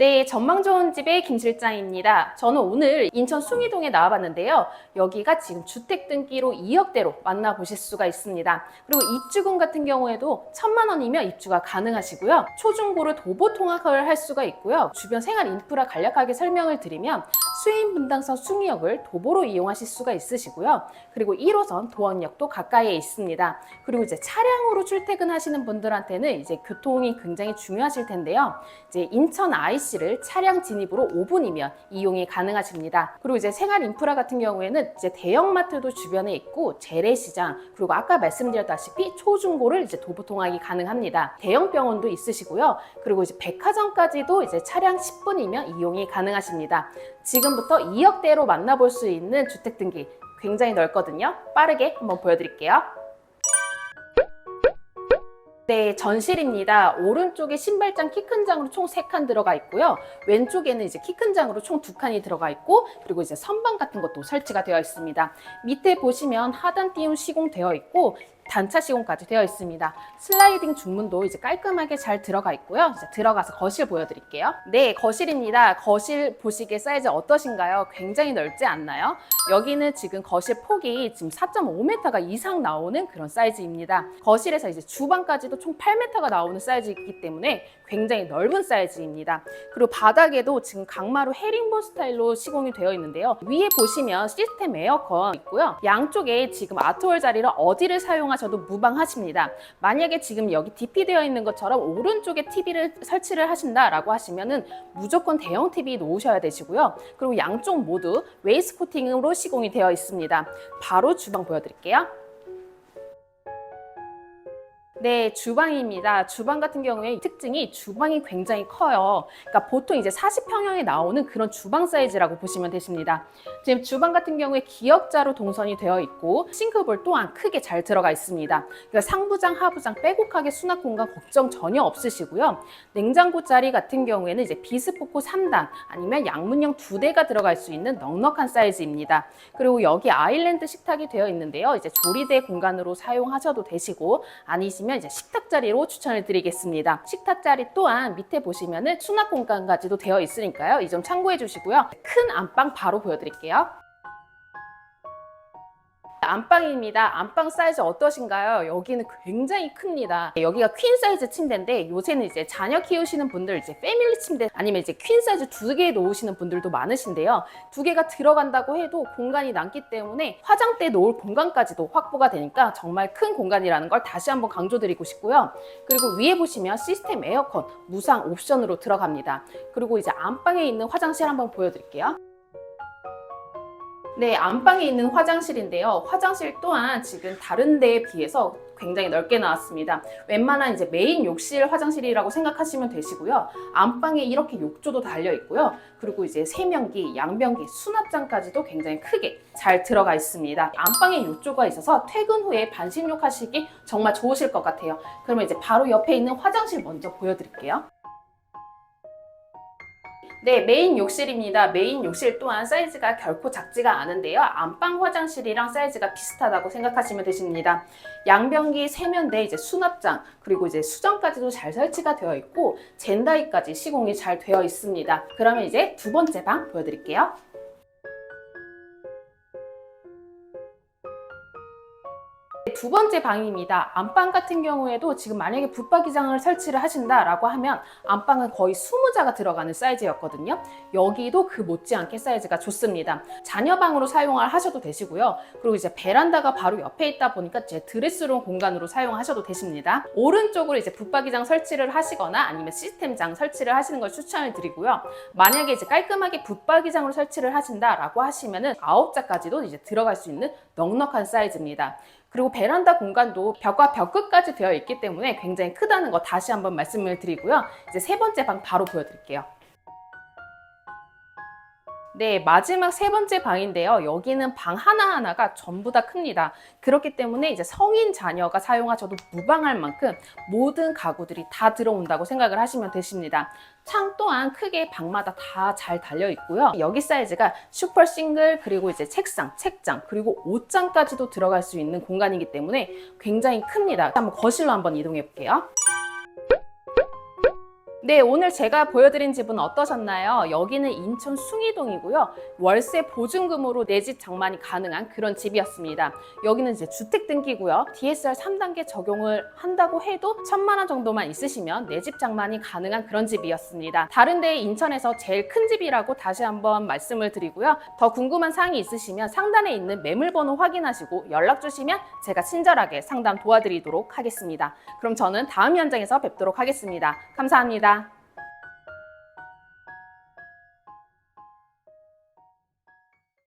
네, 전망 좋은 집의 김 실장입니다. 저는 오늘 인천 숭이동에 나와봤는데요. 여기가 지금 주택 등기로 2억대로 만나보실 수가 있습니다. 그리고 입주금 같은 경우에도 천만 원이면 입주가 가능하시고요. 초중고를 도보 통학을 할 수가 있고요. 주변 생활 인프라 간략하게 설명을 드리면 수인 분당선 숭이역을 도보로 이용하실 수가 있으시고요. 그리고 1호선 도원역도 가까이에 있습니다. 그리고 이제 차량으로 출퇴근하시는 분들한테는 이제 교통이 굉장히 중요하실 텐데요. 이제 인천 IC를 차량 진입으로 5분이면 이용이 가능하십니다. 그리고 이제 생활 인프라 같은 경우에는 이제 대형마트도 주변에 있고 재래시장 그리고 아까 말씀드렸다시피 초중고를 이제 도보 통학이 가능합니다. 대형 병원도 있으시고요. 그리고 이제 백화점까지도 이제 차량 10분이면 이용이 가능하십니다. 지금 부터 2억대로 만나볼 수 있는 주택 등기 굉장히 넓거든요. 빠르게 한번 보여드릴게요. 네, 전실입니다. 오른쪽에 신발장 키 큰 장으로 총 3칸 들어가 있고요. 왼쪽에는 이제 키 큰 장으로 총 2칸이 들어가 있고 그리고 이제 선반 같은 것도 설치가 되어 있습니다. 밑에 보시면 하단 띄움 시공되어 있고 단차 시공까지 되어 있습니다. 슬라이딩 중문도 이제 깔끔하게 잘 들어가 있고요. 이제 들어가서 거실 보여드릴게요. 네, 거실입니다. 거실 보시기에 사이즈 어떠신가요? 굉장히 넓지 않나요? 여기는 지금 거실 폭이 지금 4.5m가 이상 나오는 그런 사이즈입니다. 거실에서 이제 주방까지도 총 8m가 나오는 사이즈이기 때문에 굉장히 넓은 사이즈입니다. 그리고 바닥에도 지금 강마루 헤링본 스타일로 시공이 되어 있는데요. 위에 보시면 시스템 에어컨 있고요. 양쪽에 지금 아트월 자리를 어디를 사용하 셔도 무방하십니다. 만약에 지금 여기 DP 되어 있는 것처럼 오른쪽에 TV를 설치를 하신다라고 하시면은 무조건 대형 TV 놓으셔야 되시고요. 그리고 양쪽 모두 웨이스 코팅으로 시공이 되어 있습니다. 바로 주방 보여드릴게요. 네, 주방입니다. 주방 같은 경우에 특징이 주방이 굉장히 커요. 그러니까 보통 이제 40평형에 나오는 그런 주방 사이즈라고 보시면 되십니다. 지금 주방 같은 경우에 기역자로 동선이 되어 있고 싱크볼 또한 크게 잘 들어가 있습니다. 그러니까 상부장, 하부장 빼곡하게 수납 공간 걱정 전혀 없으시고요. 냉장고 자리 같은 경우에는 이제 비스포크 3단 아니면 양문형 두 대가 들어갈 수 있는 넉넉한 사이즈입니다. 그리고 여기 아일랜드 식탁이 되어 있는데요. 이제 조리대 공간으로 사용하셔도 되시고 아니시면 이제 식탁 자리로 추천을 드리겠습니다. 식탁 자리 또한 밑에 보시면은 수납 공간까지도 되어 있으니까요. 이 점 참고해 주시고요. 큰 안방 바로 보여드릴게요. 안방입니다. 안방 사이즈 어떠신가요? 여기는 굉장히 큽니다. 여기가 퀸 사이즈 침대인데 요새는 이제 자녀 키우시는 분들 이제 패밀리 침대 아니면 이제 퀸 사이즈 두 개 놓으시는 분들도 많으신데요. 두 개가 들어간다고 해도 공간이 남기 때문에 화장대 놓을 공간까지도 확보가 되니까 정말 큰 공간이라는 걸 다시 한번 강조드리고 싶고요. 그리고 위에 보시면 시스템 에어컨 무상 옵션으로 들어갑니다. 그리고 이제 안방에 있는 화장실 한번 보여드릴게요. 네, 안방에 있는 화장실인데요. 화장실 또한 지금 다른 데에 비해서 굉장히 넓게 나왔습니다. 웬만한 이제 메인 욕실 화장실이라고 생각하시면 되시고요. 안방에 이렇게 욕조도 달려 있고요. 그리고 이제 세면기, 양변기, 수납장까지도 굉장히 크게 잘 들어가 있습니다. 안방에 욕조가 있어서 퇴근 후에 반신욕 하시기 정말 좋으실 것 같아요. 그러면 이제 바로 옆에 있는 화장실 먼저 보여드릴게요. 네, 메인 욕실입니다. 메인 욕실 또한 사이즈가 결코 작지가 않은데요. 안방 화장실이랑 사이즈가 비슷하다고 생각하시면 되십니다. 양변기, 세면대, 이제 수납장, 그리고 이제 수정까지도 잘 설치가 되어 있고 젠다이까지 시공이 잘 되어 있습니다. 그러면 이제 두 번째 방 보여드릴게요. 두 번째 방입니다. 안방 같은 경우에도 지금 만약에 붙박이장을 설치를 하신다라고 하면 안방은 거의 20자가 들어가는 사이즈였거든요. 여기도 그 못지않게 사이즈가 좋습니다. 자녀방으로 사용을 하셔도 되시고요. 그리고 이제 베란다가 바로 옆에 있다 보니까 이제 드레스룸 공간으로 사용하셔도 되십니다. 오른쪽으로 이제 붙박이장 설치를 하시거나 아니면 시스템장 설치를 하시는 걸 추천을 드리고요. 만약에 이제 깔끔하게 붙박이장으로 설치를 하신다라고 하시면은 9자까지도 이제 들어갈 수 있는 넉넉한 사이즈입니다. 그리고 베란다 공간도 벽과 벽 끝까지 되어 있기 때문에 굉장히 크다는 거 다시 한번 말씀을 드리고요. 이제 세 번째 방 바로 보여드릴게요. 네, 마지막 세 번째 방인데요. 여기는 방 하나하나가 전부 다 큽니다. 그렇기 때문에 이제 성인 자녀가 사용하셔도 무방할 만큼 모든 가구들이 다 들어온다고 생각을 하시면 되십니다. 창 또한 크게 방마다 다 잘 달려 있고요. 여기 사이즈가 슈퍼 싱글 그리고 이제 책상, 책장 그리고 옷장까지도 들어갈 수 있는 공간이기 때문에 굉장히 큽니다. 한번 거실로 한번 이동해 볼게요. 네, 오늘 제가 보여드린 집은 어떠셨나요? 여기는 인천 숭이동이고요. 월세 보증금으로 내 집 장만이 가능한 그런 집이었습니다. 여기는 이제 주택 등기고요. DSR 3단계 적용을 한다고 해도 천만 원 정도만 있으시면 내 집 장만이 가능한 그런 집이었습니다. 다른 데 인천에서 제일 큰 집이라고 다시 한번 말씀을 드리고요. 더 궁금한 사항이 있으시면 상단에 있는 매물번호 확인하시고 연락 주시면 제가 친절하게 상담 도와드리도록 하겠습니다. 그럼 저는 다음 현장에서 뵙도록 하겠습니다. 감사합니다.